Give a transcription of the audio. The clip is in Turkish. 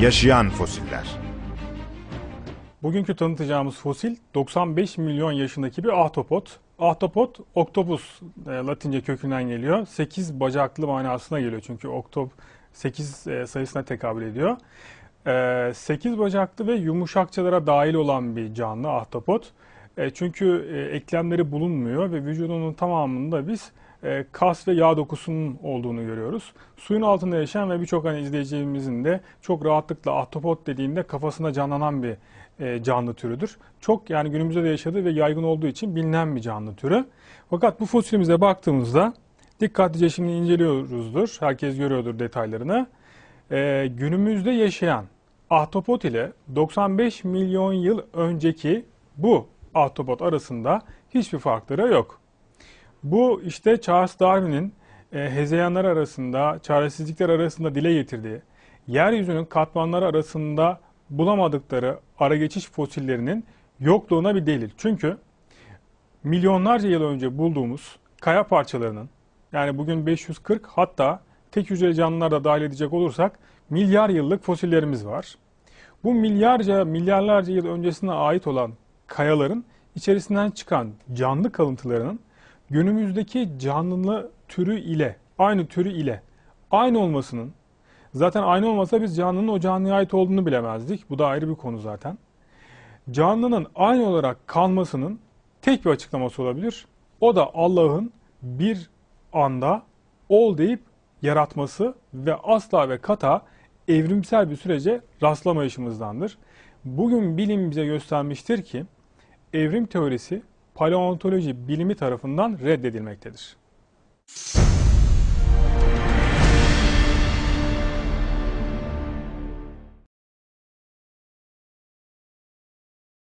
Yaşayan fosiller. Bugünkü tanıtacağımız fosil 95 milyon yaşındaki bir ahtapot. Ahtapot, oktopus e, latince kökünden geliyor. 8 bacaklı manasına geliyor çünkü oktop 8 e, sayısına tekabül ediyor. 8 bacaklı ve yumuşakçalara dahil olan bir canlı ahtapot. E, çünkü e, eklemleri bulunmuyor ve vücudunun tamamında biz e, kas ve yağ dokusunun olduğunu görüyoruz. Suyun altında yaşayan ve birçok hani izleyicimizin de çok rahatlıkla ahtapot dediğinde kafasında canlanan bir e, canlı türüdür. Çok yani günümüzde de yaşadığı ve yaygın olduğu için bilinen bir canlı türü. Fakat bu fosilimize baktığımızda dikkatlice şimdi inceliyoruzdur. Herkes görüyordur detaylarını. E, günümüzde yaşayan ahtapot ile 95 milyon yıl önceki bu ahtapot arasında hiçbir farkları yok. Bu işte Charles Darwin'in e, hezeyanlar arasında, çaresizlikler arasında dile getirdiği, yeryüzünün katmanları arasında bulamadıkları ara geçiş fosillerinin yokluğuna bir delil. Çünkü milyonlarca yıl önce bulduğumuz kaya parçalarının, yani bugün 540 hatta tek hücreli canlılar da dahil edecek olursak milyar yıllık fosillerimiz var. Bu milyarca, milyarlarca yıl öncesine ait olan kayaların içerisinden çıkan canlı kalıntılarının günümüzdeki canlı türü ile, aynı türü ile aynı olmasının, zaten aynı olmasa biz canlının o canlıya ait olduğunu bilemezdik. Bu da ayrı bir konu zaten. Canlının aynı olarak kalmasının tek bir açıklaması olabilir. O da Allah'ın bir anda ol deyip yaratması ve asla ve kata evrimsel bir sürece rastlamayışımızdandır. Bugün bilim bize göstermiştir ki evrim teorisi paleontoloji bilimi tarafından reddedilmektedir.